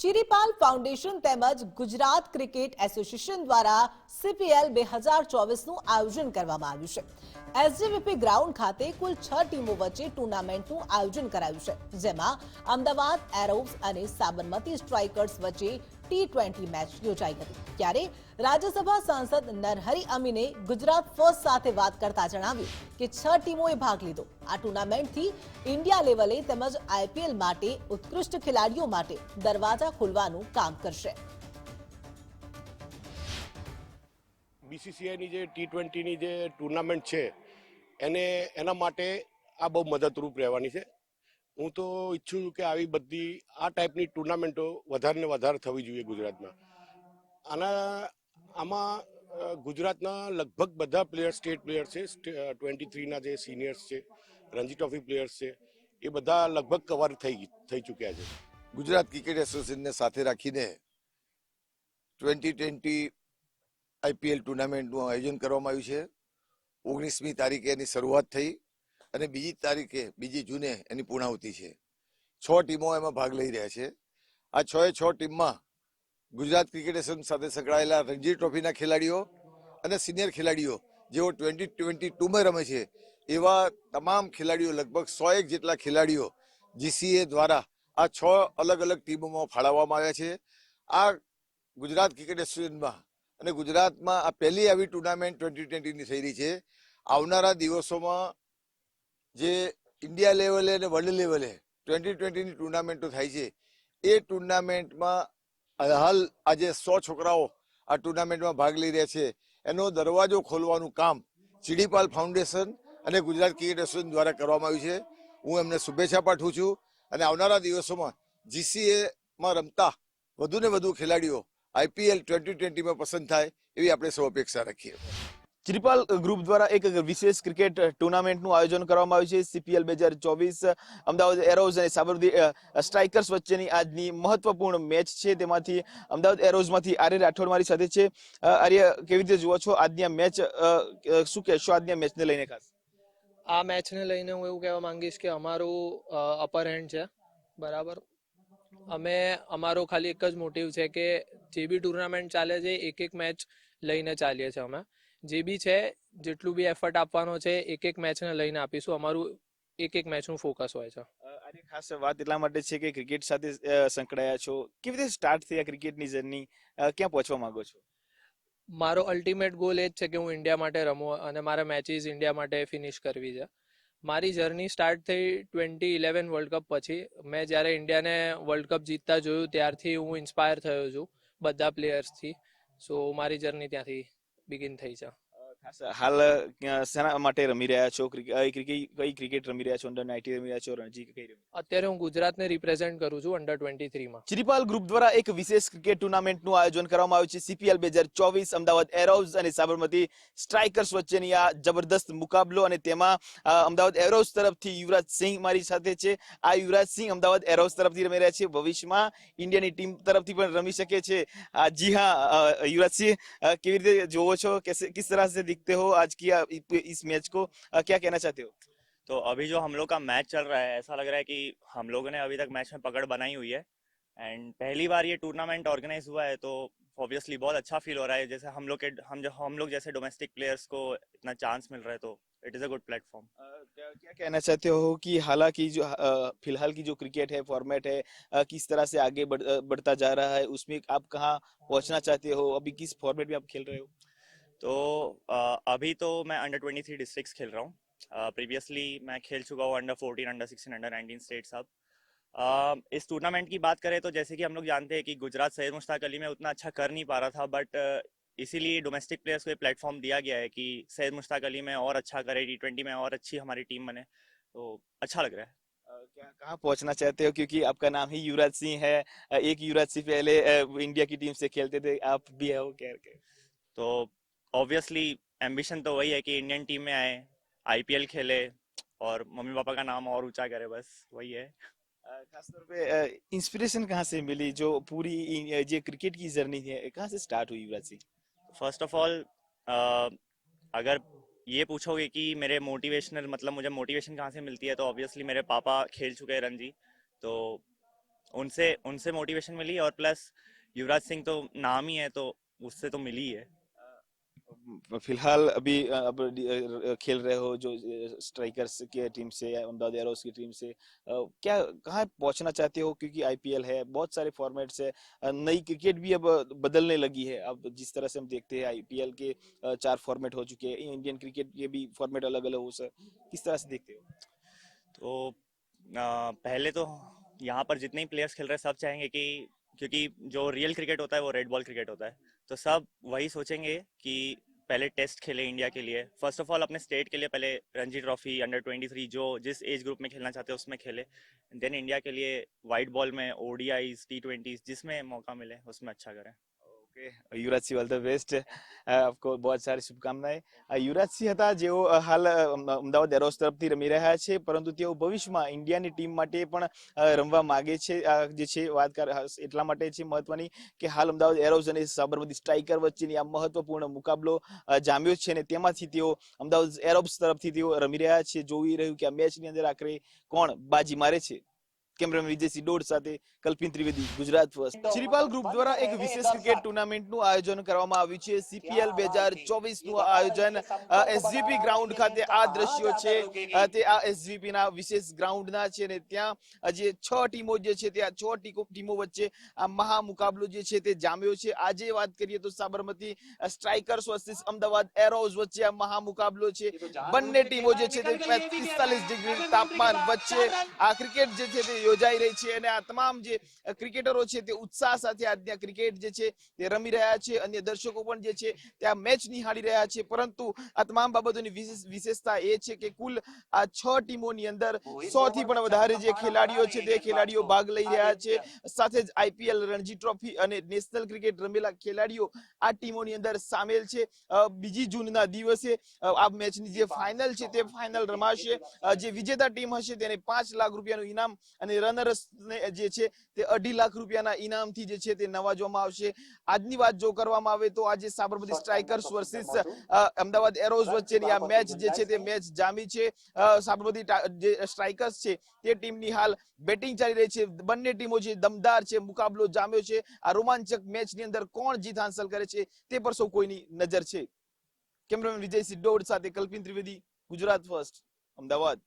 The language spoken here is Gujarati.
ચિરીપાલ ફાઉન્ડેશન તેમજ ગુજરાત ક્રિકેટ એસોસિએશન દ્વારા સીપીએલ બે હજાર ચોવીસનું આયોજન કરવામાં આવ્યું છે. એસજીવીપી ગ્રાઉન્ડ ખાતે કુલ છ ટીમો વચ્ચે ટુર્નામેન્ટનું આયોજન કરાયું છે, જેમાં અમદાવાદ એરોવ્સ અને સાબરમતી સ્ટ્રાઇકર્સ વચ્ચે ટી ટ્વેન્ટી મેચ યોજાઈ હતી. ત્યારે રાજ્યસભા સાંસદ નરહરી અમીને ગુજરાત ફર્સ્ટ સાથે વાત કરતા જણાવ્યું કે છ ટીમોએ ભાગ લીધો. આ ટુર્નામેન્ટથી ઇન્ડિયા લેવલે તેમજ આઈપીએલ માટે ઉત્કૃષ્ટ ખેલાડીઓ માટે દરવાજા ખોલવાનું કામ કરશે. બીસીસીઆઈની જે ટી ટ્વેન્ટીની જે ટુર્નામેન્ટ છે, એને, એના માટે આ બહુ મદદરૂપ રહેવાની છે. હું તો ઈચ્છું છું કે આવી બધી, આ ટાઈપની ટુર્નામેન્ટો વધારે ને વધારે થવી જોઈએ ગુજરાતમાં. આના, આમાં ગુજરાતના લગભગ બધા પ્લેયર સ્ટેટ પ્લેયર છે ટ્વેન્ટી થ્રીના જે સિનિયર્સ છે, રણજી ટ્રોફી પ્લેયર્સ છે, એ બધા લગભગ કવર થઈ થઈ ચૂક્યા છે. ગુજરાત ક્રિકેટ એસોસિએશનને સાથે રાખીને ટ્વેન્ટી ટ્વેન્ટી આઈપીએલ ટુર્નામેન્ટનું આયોજન કરવામાં આવ્યું છે. ઓગણીસમી તારીખે એની શરૂઆત થઈ અને બીજી તારીખે, બીજી જૂને એની પૂર્ણાહુતિ છે. છ ટીમો એમાં ભાગ લઈ રહ્યા છે. આ છ છ ટીમમાં ગુજરાત ક્રિકેટ એસોસિએશન સાથે સંકળાયેલા રણજી ટ્રોફીના ખેલાડીઓ અને સિનિયર ખેલાડીઓ, જેઓ ટ્વેન્ટી ટ્વેન્ટી ટુમાં રમે છે, એવા તમામ ખેલાડીઓ, લગભગ સો એક જેટલા ખેલાડીઓ જીસીએ દ્વારા આ છ અલગ અલગ ટીમોમાં ફાળવવામાં આવ્યા છે. આ ગુજરાત ક્રિકેટ એસોસિએશનમાં અને ગુજરાતમાં આ પહેલી આવી ટુર્નામેન્ટ ટ્વેન્ટી ટ્વેન્ટીની થઈ રહી છે. આવનારા દિવસોમાં જે ઇન્ડિયા લેવલે અને વર્લ્ડ લેવલે ટ્વેન્ટી ટ્વેન્ટીની ટુર્નામેન્ટો થાય છે, એ ટુર્નામેન્ટમાં હાલ આજે સો છોકરાઓ આ ટુર્નામેન્ટમાં ભાગ લઈ રહ્યા છે. એનો દરવાજો ખોલવાનું કામ ચીડીપાલ ફાઉન્ડેશન અને ગુજરાત ક્રિકેટ એસોસિએશન દ્વારા કરવામાં આવ્યું છે. હું એમને શુભેચ્છા પાઠવું છું. અને આવનારા દિવસોમાં જીસીએમાં રમતા વધુ ને વધુ ખેલાડીઓ આઈપીએલ ટ્વેન્ટી ટ્વેન્ટીમાં પસંદ થાય એવી આપણે સૌ અપેક્ષા રાખીએ. ત્રિપાલ ગ્રુપ દ્વારા એક વિશેષ ક્રિકેટ ટુર્નામેન્ટનું આયોજન કરવામાં આવ્યું છે. સીપીએલ બે હજાર ચોવીસ અમદાવાદ એરોઝ અને સાબરમતી સ્ટ્રાઇકર્સ વચ્ચેની આજની મહત્વપૂર્ણ મેચ છે. તેમાંથી અમદાવાદ એરોઝમાંથી આર્ય રાઠોડ મારી સાથે છે. આર્ય કેવી રીતે જુઓ છો આજની આ મેચ શું કહેશો આજની આ મેચને લઈને ખાસ? આ મેચને લઈને હું એવું કહેવા માંગીશ કે અમારું અપર હેન્ડ છે. બરાબર? અમે અમારો ખાલી એક જ મોટિવ છે કે જે બી ટુર્નામેન્ટ ચાલે છે એક એક મેચ લઈને ચાલીએ છીએ અમે. જે બી છે જેટલું બી એફર્ટ આપવાનો છે એક એક મેચને લઈને આપીશું. અમારું એક એક મેચનું ફોકસ હોય છે. આની ખાસ વાત એટલા માટે છે કે ક્રિકેટ સાથે સંકળાયા છો. કેવી રીતે સ્ટાર્ટ થઈ આ ક્રિકેટની જર્ની ક્યાં પહોંચવા માંગો છો? મારો અલ્ટિમેટ ગોલ એ જ છે કે હું ઇન્ડિયા માટે રમું અને મારા મેચીસ ઇન્ડિયા માટે ફિનિશ કરવી છે. મારી જર્ની સ્ટાર્ટ થઈ ટ્વેન્ટી ઇલેવન વર્લ્ડ કપ પછી. મેં જ્યારે ઇન્ડિયાને વર્લ્ડ કપ જીતતા જોયું ત્યારથી હું ઇન્સ્પાયર થયો છું બધા પ્લેયર્સથી સો મારી જર્ની ત્યાંથી બિગિન થઈ છે. હાલ શેના માટે રમી રહ્યા છો? કઈ ક્રિકેટ રમી રહ્યા છો? અંડર નાઇન્ટી રમી રહ્યા છો? રણજી કઈ રમી અત્યારે હું ગુજરાતને રિપ્રેઝેન્ટ કરું છું અંડર ટ્વેન્ટી થ્રી માં. શ્રીપાલ ગ્રુપ દ્વારા એક વિશેષ ક્રિકેટ ટુર્નામેન્ટનું આયોજન કરવામાં આવ્યું છે. સીપીએલ બે હજાર ચોવીસ અમદાવાદ એરોઝ અને સાબરમતી સ્ટ્રાઇકર્સ વચ્ચેની આ જબરદસ્ત મુકાબલો અને તેમાં અમદાવાદ એરોઝ તરફથી યુવરાજ સિંહ મારી સાથે છે. આ યુવરાજ સિંહ અમદાવાદ એરોઝ તરફથી રમી રહ્યા છે. ભવિષ્યમાં ઇન્ડિયાની ટીમ તરફથી પણ રમી શકે છે. જી હા યુવરાજ સિંહ કેવી રીતે જોવો છો? કે કિસ તરહ दिखते हो आज की इस मैच को क्या कहना चाहते हो? तो अभी जो हम लोग का मैच चल रहा है ऐसा लग रहा है कि हम लोगों ने अभी तक मैच में पकड़ बनाई हुई है। एंड पहली बार ये टूर्नामेंट ऑर्गेनाइज हुआ है तो ऑब्वियसली बहुत अच्छा फील हो रहा है। जैसे हम लोग के हम जो हम लोग जैसे डोमेस्टिक प्लेयर्स को इतना चांस मिल रहा है तो it is a good platform क्या कहना चाहते हो कि हालाँकि जो फ़िलहाल की जो क्रिकेट है फॉर्मेट है अ, किस तरह से आगे बढ़, बढ़ता जा रहा है उसमें आप कहाँ पहुँचना चाहते हो? अभी किस फॉर्मेट में आप खेल रहे हो? तो अभी तो मैं अंडर ट्वेंटी थ्री डिस्ट्रिक्ट खेल रहा हूँ। प्रीवियसली मैं खेल चुका हूँ under fourteen under sixteen under nineteen states अब। इस टूर्नामेंट की बात करें तो जैसे कि हम लोग जानते हैं कि गुजरात सैयद मुश्ताक अली में उतना अच्छा कर नहीं पा रहा था बट इसीलिए डोमेस्टिक प्लेयर्स को ये प्लेटफॉर्म दिया गया है कि सैयद मुश्ताक अली में और अच्छा करे टी ट्वेंटी में और अच्छी हमारी टीम बने। तो अच्छा लग रहा है। क्या कहाँ पहुँचना चाहते हो? क्योंकि आपका नाम ही युवराज सिंह है। एक युवराज सिंह पहले इंडिया की टीम से खेलते थे। आप भी हो कह के। तो ऑब्वियसली एम्बिशन तो वही है कि इंडियन टीम में आए आईपीएल खेले और मम्मी पापा का नाम और ऊँचा करे बस वही है। खासतौर खास तौर पे इंस्पिरेशन कहाँ से मिली जो पूरी जो क्रिकेट की जर्नी है कहाँ से स्टार्ट हुई Yuvraj Singh first of all अगर ये पूछोगे कि मेरे मोटिवेशनल मतलब मुझे मोटिवेशन कहाँ से मिलती है तो ऑब्वियसली मेरे पापा खेल चुके हैं रणजी तो उनसे उनसे मोटिवेशन मिली और प्लस युवराज सिंह तो नाम ही है तो उससे तो मिली है। फ़िलहाल अभी अब खेल रहे हो जो स्ट्राइकर्स की टीम से या अहमदाबाद एरोस की टीम से। क्या कहाँ पहुँचना चाहते हो? क्योंकि आईपीएल है बहुत सारे फॉर्मेट्स है। नई क्रिकेट भी अब बदलने लगी है। अब जिस तरह से हम देखते हैं आईपीएल के चार फॉर्मेट हो चुके हैं। इंडियन क्रिकेट के भी फॉर्मेट अलग अलग हो सर किस तरह से देखते हो? तो आ, पहले तो यहाँ पर जितने ही प्लेयर्स खेल रहे हैं सब चाहेंगे कि क्योंकि जो रियल क्रिकेट होता है वो रेड बॉल क्रिकेट होता है। तो सब वही सोचेंगे कि पहले टेस्ट खेले इंडिया के लिए। फ़र्स्ट ऑफ़ ऑल अपने स्टेट के लिए पहले रणजी ट्रॉफी अंडर 23 जो जिस एज ग्रुप में खेलना चाहते हैं, उसमें खेले। देन इंडिया के लिए वाइट बॉल में ओडीआईज टी ट्वेंटी जिसमें मौका मिले, उसमें अच्छा करें। Yuvraj Singh all the best of course બહુ સારી શુભકામનાએ. યુવરાજ સિંહ હતા, જેઓ હાલ અમદાવાદ એરોસ તરફથી રમી રહ્યા છે, પરંતુ તેઓ ભવિષ્યમાં ઇન્ડિયાની ટીમ માટે પણ રમવા માગે છે. જે છે, વાત એટલા માટે છે મહત્વની કે હાલ અમદાવાદ એરોસ અને સાબરમતી સ્ટ્રાઇકર વચ્ચેની આ મહત્વપૂર્ણ મુકાબલો જામ્યો છે અને તેમાંથી તેઓ અમદાવાદ એરોબ્સ તરફથી તેઓ રમી રહ્યા છે. જોઈ રહ્યું કે આ મેચની અંદર આખરે કોણ બાજી મારે છે? કેમેરામેન વિજયસિંહ ડોડ સાથે કલ્પિન ત્રિવેદી ગુજરાત ફર્સ્ટ શ્રીપાલ ગ્રુપ દ્વારા એક વિશેષ ક્રિકેટ ટુર્નામેન્ટનું આયોજન કરવામાં આવ્યું છે. સીપીએલ બે હજાર ચોવીસનું આયોજન એસજીપી ગ્રાઉન્ડ ખાતે આ દ્રશ્યો છે. તે આ એસજીપી ના વિશેષ ગ્રાઉન્ડ ના છે ને ત્યાં જે છ ટીમો જે છે તે આ છ ટીમો વચ્ચે આ મહા મુકાબલો જે છે તે જામ્યો છે. આજે વાત કરીએ તો Sabarmati strikers versus Ahmedabad arrows વચ્ચે આ મહા મુકાબલો છે બંને ટીમો જે છે તે પિસ્તાલીસ ડિગ્રી તાપમાન વચ્ચે આ ક્રિકેટ જે છે તે યોજાઈ રહી છે અને આ તમામ જે ક્રિકેટરો છે તે ઉત્સાહ સાથે આજના ક્રિકેટ જે છે તે રમી રહ્યા છે. અન્ય દર્શકો પણ જે છે તે આ મેચ નિહાળી રહ્યા છે. પરંતુ આ તમામ બાબતોની વિશેષતા એ છે કે કુલ આ છ ટીમોની અંદર સો થી પણ વધારે જે ખેલાડીઓ છે તે ખેલાડીઓ ભાગ લઈ રહ્યા છે. સાથે જ આઈપીએલ રણજી ટ્રોફી અને નેશનલ ક્રિકેટ રમેલા ખેલાડીઓ આ ટીમોની અંદર સામેલ છે. બીજી જૂનના દિવસે આ મેચની જે ફાઇનલ છે તે ફાઇનલ રમાશે. જે વિજેતા ટીમ હશે તેને પાંચ લાખ રૂપિયાનું ઇનામ અને રનર્સ જે છે તે અઢી લાખ રૂપિયાના ઇનામથી જે છે તે નવાજવામાં આવશે. આજની વાત જો કરવામાં આવે તો આજે Sabarmati strikers versus Ahmedabad arrows વચ્ચેની આ મેચ જે છે તે મેચ જામી છે. સાબરમતી જે સ્ટ્રાઇકર્સ છે તે ટીમની હાલ બેટિંગ ચાલી રહી છે. બંને ટીમો જે દમદાર છે મુકાબલો જામ્યો છે. આ રોમાંચક મેચની અંદર કોણ જીત હાંસલ કરે છે તે પર સૌ કોઈની નજર છે. કેમેરામેન વિજય ડોડ સાથે કલ્પિન ત્રિવેદી ગુજરાત ફર્સ્ટ અમદાવાદ.